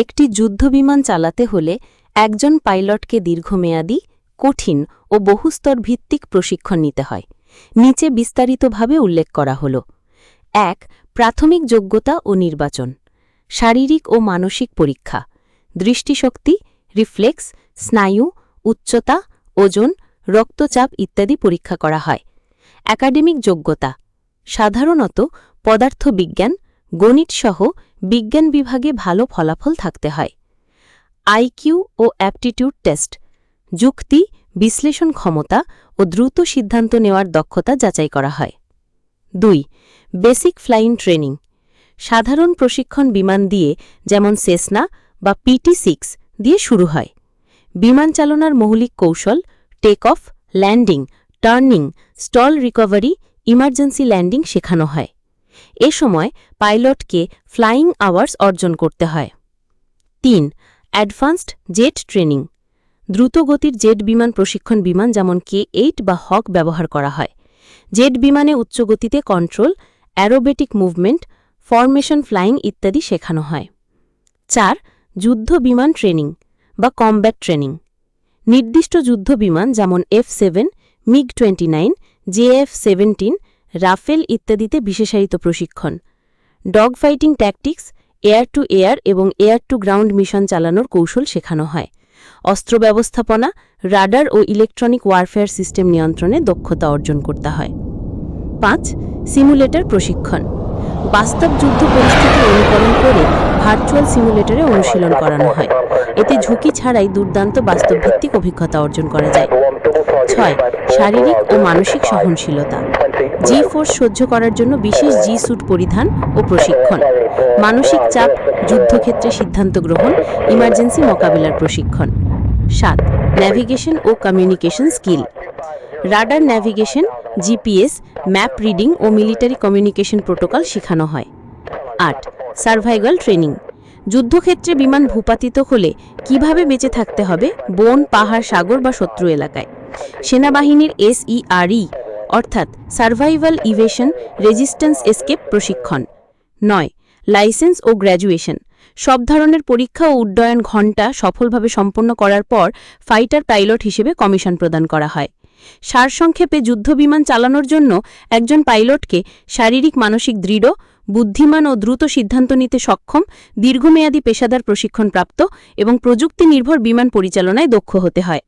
একটি যুদ্ধবিমান চালাতে হলে একজন পাইলটকে দীর্ঘমেয়াদী, কঠিন ও বহুস্তর ভিত্তিক প্রশিক্ষণ নিতে হয়। নিচে বিস্তারিতভাবে উল্লেখ করা হল। এক, প্রাথমিক যোগ্যতা ও নির্বাচন। শারীরিক ও মানসিক পরীক্ষা। দৃষ্টিশক্তি, রিফ্লেক্স, স্নায়ু, উচ্চতা, ওজন, রক্তচাপ ইত্যাদি পরীক্ষা করা হয়। একাডেমিক যোগ্যতা। সাধারণত পদার্থবিজ্ঞান গণিতসহ বিজ্ঞান বিভাগে ভালো ফলাফল থাকতে হয়। আইকিউ ও অ্যাপটিটিউড টেস্ট, যুক্তি, বিশ্লেষণ ক্ষমতা ও দ্রুত সিদ্ধান্ত নেওয়ার দক্ষতা যাচাই করা হয়। দুই, বেসিক ফ্লাইং ট্রেনিং, সাধারণ প্রশিক্ষণ বিমান দিয়ে যেমন সেসনা বা পিটি সিক্স দিয়ে শুরু হয়। বিমান চালনার মৌলিক কৌশল take off, landing, turning, stall recovery, emergency landing শেখানো হয়। এ সময় পাইলটকে ফ্লাইং আওয়ার্স অর্জন করতে হয়। তিন, অ্যাডভান্সড জেট ট্রেনিং। দ্রুতগতির জেট বিমান প্রশিক্ষণ বিমান যেমন কে এইট বা হক ব্যবহার করা হয়। জেট বিমানে উচ্চগতিতে control, aerobatic movement, formation flying ইত্যাদি শেখানো হয়। চার, যুদ্ধ বিমান ট্রেনিং বা কমব্যাট ট্রেনিং। নির্দিষ্ট যুদ্ধ বিমান যেমন F seven, MiG twenty nine JF seventeen Rafale ইত্যাদিতে বিশেষায়িত প্রশিক্ষণ। Dog fighting tactics, air to air এবং এয়ার টু গ্রাউন্ড মিশন চালানোর কৌশল শেখানো হয়। অস্ত্র ব্যবস্থাপনা, রাডার ও ইলেকট্রনিক ওয়ারফেয়ার সিস্টেম নিয়ন্ত্রণে দক্ষতা অর্জন করতে হয়। পাঁচ, সিমুলেটর প্রশিক্ষণ। বাস্তব যুদ্ধ পরিস্থিতি অনুকরণ করে ভার্চুয়াল সিমুলেটরে অনুশীলন করানো হয়। এতে ঝুঁকি ছাড়াই দুর্দান্ত বাস্তবভিত্তিক অভিজ্ঞতা অর্জন করা যায়। ছয়, শারীরিক ও মানসিক সহনশীলতা। জি ফোর্স সহ্য করার জন্য বিশেষ জি স্যুট পরিধান ও প্রশিক্ষণ। মানসিক চাপ, যুদ্ধক্ষেত্রে সিদ্ধান্ত গ্রহণ ইমার্জেন্সি মোকাবিলার প্রশিক্ষণ। সাত ন্যাভিগেশন ও communication skill radar navigation GPS map reading ও মিলিটারি কমিউনিকেশন প্রোটোকল শেখানো হয়। আট সার্ভাইভাল ট্রেনিং যুদ্ধক্ষেত্রে বিমান ভূপাতিত হলে কীভাবে বেঁচে থাকতে হবে? বন, পাহাড়, সাগর বা শত্রু এলাকায়। সেনাবাহিনীর এসইআরই, অর্থাৎ সার্ভাইভাল ইভেশন রেজিস্ট্যান্স এসকেপ প্রশিক্ষণ। নয়, লাইসেন্স ও গ্র্যাজুয়েশন। সব ধরনের পরীক্ষা ও উড্ডয়ন ঘণ্টা সফলভাবে সম্পন্ন করার পর ফাইটার পাইলট হিসেবে কমিশন প্রদান করা হয়। সারসংক্ষেপে যুদ্ধবিমান চালানোর জন্য একজন পাইলটকে শারীরিক, মানসিক দৃঢ় বুদ্ধিমান ও দ্রুত সিদ্ধান্ত নিতে সক্ষম, দীর্ঘমেয়াদী পেশাদার প্রশিক্ষণপ্রাপ্ত এবং প্রযুক্তি নির্ভর বিমান পরিচালনায় দক্ষ হতে হয়।